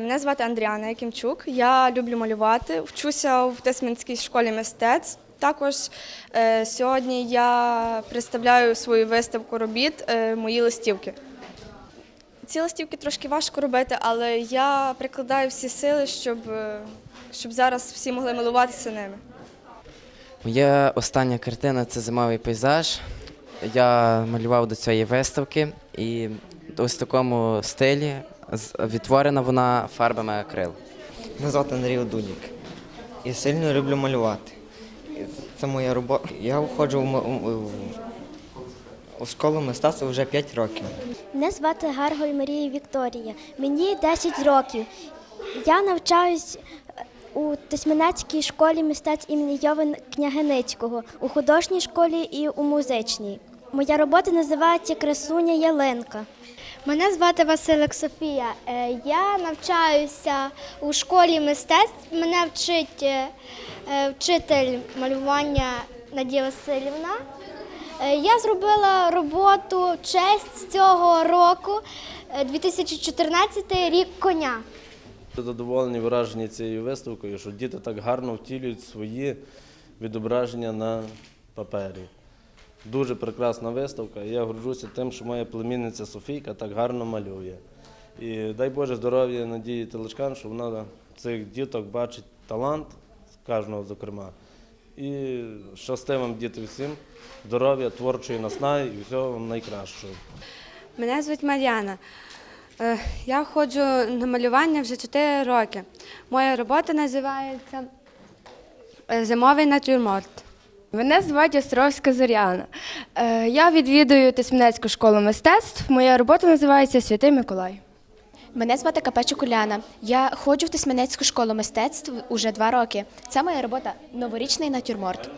Мене звати Андріана Якимчук. Я люблю малювати. Вчуся в Тисменській школі мистецтв. Також е, сьогодні я представляю свою виставку робіт е, мої листівки. Ці листівки трошки важко робити, але я прикладаю всі сили, щоб, е, щоб зараз всі могли милуватися ними. Моя остання картина це зимовий пейзаж. Я малював до цієї виставки і ось в такому стилі відтворена вона фарбами акрил. Мене звати Андрій Дудік. Я сильно люблю малювати. Це моя робота. Я входжу в, у школу мистецтва вже 5 років. Мене звати Гарголь Марія Вікторія. Мені 10 років. Я навчаюсь е, у Тисменецькій школі мистецтв імені Йовен Княгиницького, у художній школі і у музичній. Моя робота називається Красуня Ялинка. Мене звати Василик Софія. Е, Я навчаюся у школі мистецтв. Мене вчить е, е, вчитель малювання Надія Васильівна. Я зробила роботу честь цього року, е, 2014 рік коня. Задоволені вражені цією виставкою, що діти так гарно втілюють свої відображення на папері. Дуже прекрасна виставка. Я горджуся тим, що моя племінниця Софійка так гарно малює. І дай Боже здоров'я Надії Телешкан, що вона цих діток бачить талант, кожного зокрема. І щасти вам діти всім, здоров'я, творчої наснаги і всього вам найкращого. Мене звуть Мар'яна. Е, Я ходжу на малювання вже 4 роки. Моя робота називається е, Зимовий натюрморт. Мене звати Островська Зоряна. Е, Я відвідую Тисменецьку школу мистецтв. Моя робота називається Святий Миколай. Мене звати Капечук Уляна. Я ходжу в Тисменецьку школу мистецтв уже два роки. Це моя робота новорічний натюрморт.